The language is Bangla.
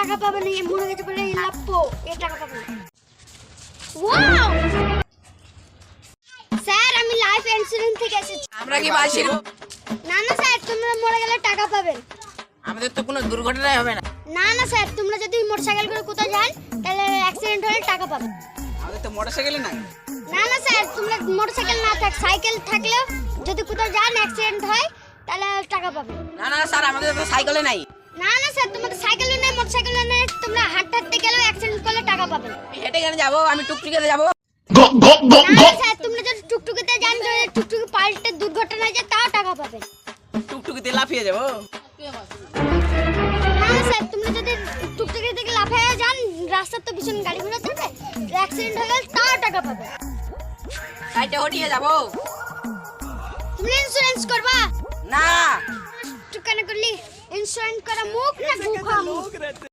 টাকা পাবেন এই মরে গেছে বলে এই লাপ্পো এই টাকা পাবেন ওয়াও স্যার আমি লাইফ ইন্স্যুরেন্স থেকে এসেছি। আমরা কি পাচ্ছি না না স্যার তোমরা মরে গেলে টাকা পাবেন আমাদের তো কোনো দুর্ঘটনাই হবে না। না না স্যার তোমরা যদি মোটরসাইকেল করে কোথাও যান তাহলে অ্যাক্সিডেন্ট হলে টাকা পাবেন আমাদের তো মোটরসাইকেলে নাই। না না স্যার তোমরা মোটরসাইকেল না থাক সাইকেল থাকলেও যদি কোথাও যান অ্যাক্সিডেন্ট হয় তাহলে টাকা পাবেন না না স্যার আমাদের তো সাইকেলে নাই। না না স্যার তোমাদের সাইকেলও নেই মোটরসাইকেলও নেই তোমরা হাঁটতে হাঁটতে গেলেও অ্যাক্সিডেন্ট করলে টাকা পাবেন হেঁটে কেন যাব? আমি টুকটুকিতে যাব। স্যার তোমরা যদি টুকটুকিতে যান যদি টুকটুকি পাল্টে দুর্ঘটনা হয় যায় তাও টাকা পাবেন টুকটুকিতে লাফিয়ে যাব। না না স্যার তোমরা যদি টুকটুকি থেকে লাফাইয়া যান রাস্তার তো ভীষণ গাড়ি ঘোড়া চলবে অ্যাক্সিডেন্ট হয়ে গেলে তাও টাকা পাবে। হটিয়ে যাব। তুমি ইন্স্যুরেন্স করবা? না। টুকানে করলি ইন্স্যুরেন্স করা মুখ না মুখ মুখ